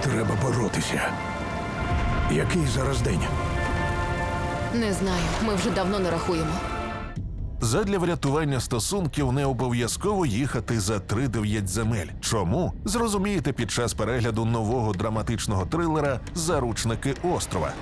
Треба боротися. Який зараз день? Не знаю, ми вже давно не рахуємо. Задля врятування стосунків не обов'язково їхати за три-дев'ять земель. Чому зрозумієте під час перегляду нового драматичного трилера Заручники острова.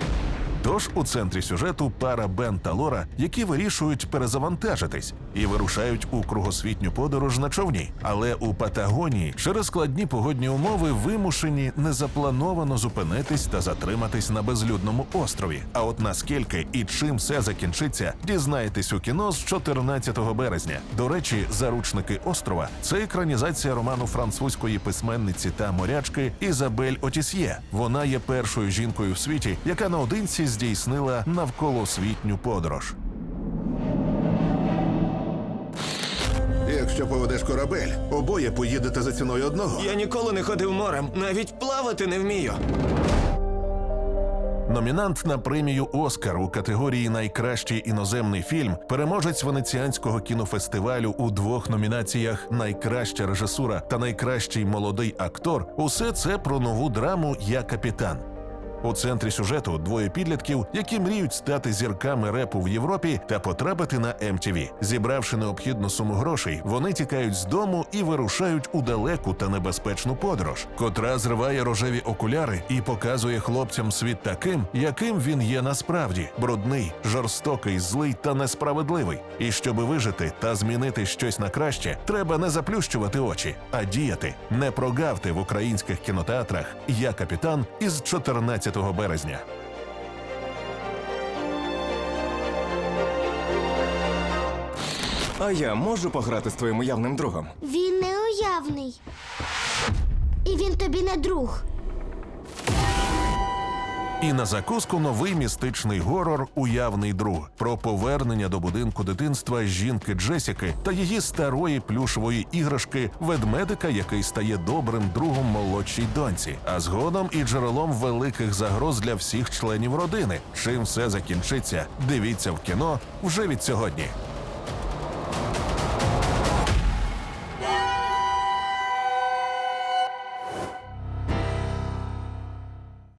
Тож у центрі сюжету пара Бен та Лора, які вирішують перезавантажитись і вирушають у кругосвітню подорож на човні. Але у Патагонії через складні погодні умови вимушені незаплановано зупинитись та затриматись на безлюдному острові. А от наскільки і чим все закінчиться, дізнаєтесь у кіно з 14 березня. До речі, заручники острова це екранізація роману французької письменниці та морячки Ізабель Отісьє. Вона є першою жінкою в світі, яка наодинці здійснила навколосвітню подорож. Якщо поведеш корабель, обоє поїдете за ціною одного. Я ніколи не ходив морем, навіть плавати не вмію. Номінант на премію Оскар у категорії Найкращий іноземний фільм, переможець венеціанського кінофестивалю у двох номінаціях Найкраща режисура та найкращий молодий актор. Усе це про нову драму Я капітан. У центрі сюжету двоє підлітків, які мріють стати зірками репу в Європі та потрапити на MTV. Зібравши необхідну суму грошей, вони тікають з дому і вирушають у далеку та небезпечну подорож, котра зриває рожеві окуляри і показує хлопцям світ таким, яким він є насправді: брудний, жорстокий, злий та несправедливий. І щоби вижити та змінити щось на краще, треба не заплющувати очі, а діяти. Не прогавте в українських кінотеатрах Я капітан із 14 березня. А я можу пограти з твоїм уявним другом? Він неуявний. І він тобі не друг. І на закуску новий містичний горор Уявний друг про повернення до будинку дитинства жінки Джесіки та її старої плюшової іграшки ведмедика, який стає добрим другом молодшій доньці, а згодом і джерелом великих загроз для всіх членів родини. Чим все закінчиться? Дивіться в кіно вже від сьогодні.